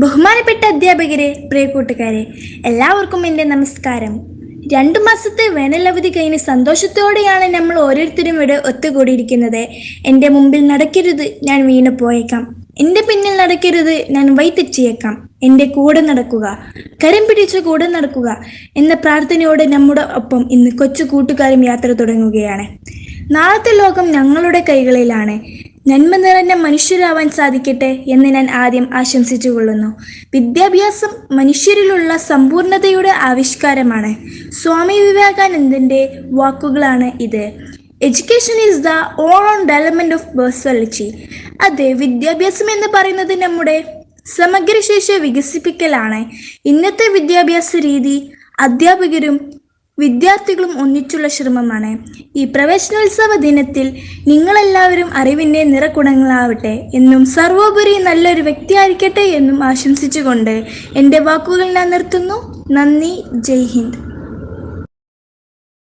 ബഹുമാനപ്പെട്ട അധ്യാപകരെ പ്രിയ കൂട്ടുകാരെ എല്ലാവർക്കും എന്റെ നമസ്കാരം. രണ്ടു മാസത്തെ വേനൽ അവധി കഴിഞ്ഞ് സന്തോഷത്തോടെയാണ് നമ്മൾ ഓരോരുത്തരും ഇവിടെ ഒത്തുകൂടിയിരിക്കുന്നത്. എന്റെ മുമ്പിൽ നടക്കരുത് ഞാൻ വീണു പോയേക്കാം. എന്റെ പിന്നിൽ നടക്കരുത് ഞാൻ വൈതെറ്റിയേക്കാം എന്റെ കൂടെ നടക്കുക കരം പിടിച്ച് കൂടെ നടക്കുക എന്ന പ്രാർത്ഥനയോടെ നമ്മുടെ ഒപ്പം ഇന്ന് കൊച്ചു കൂട്ടുകാരും യാത്ര തുടങ്ങുകയാണ്. നാളത്തെ ലോകം ഞങ്ങളുടെ കൈകളിലാണ്. നന്മ നിറഞ്ഞ മനുഷ്യരാവാൻ സാധിക്കട്ടെ എന്ന് ഞാൻ ആദ്യം ആശംസിച്ചു കൊള്ളുന്നു വിദ്യാഭ്യാസം മനുഷ്യരിലുള്ള സമ്പൂർണതയുടെ ആവിഷ്കാരമാണ്. സ്വാമി വിവേകാനന്ദന്റെ വാക്കുകളാണ് ഇത്. Education is the all on development of personality അതെ വിദ്യാഭ്യാസം എന്ന് പറയുന്നത് നമ്മുടെ സമഗ്രശേഷി വികസിപ്പിക്കലാണ്. ഇന്നത്തെ വിദ്യാഭ്യാസ രീതി അധ്യാപകരും വിദ്യാർത്ഥികളും ഒന്നിച്ചുള്ള ശ്രമമാണ്. ഈ പ്രവേശനോത്സവ ദിനത്തിൽ നിങ്ങളെല്ലാവരും അറിവിന്റെ നിറക്കുടങ്ങളാവട്ടെ എന്നും സർവോപരി നല്ലൊരു വ്യക്തിയായിരിക്കട്ടെ എന്നും ആശംസിച്ചുകൊണ്ട് എന്റെ വാക്കുകൾ ഞാൻ നിർത്തുന്നു. നന്ദി. ജയ് ഹിന്ദ്.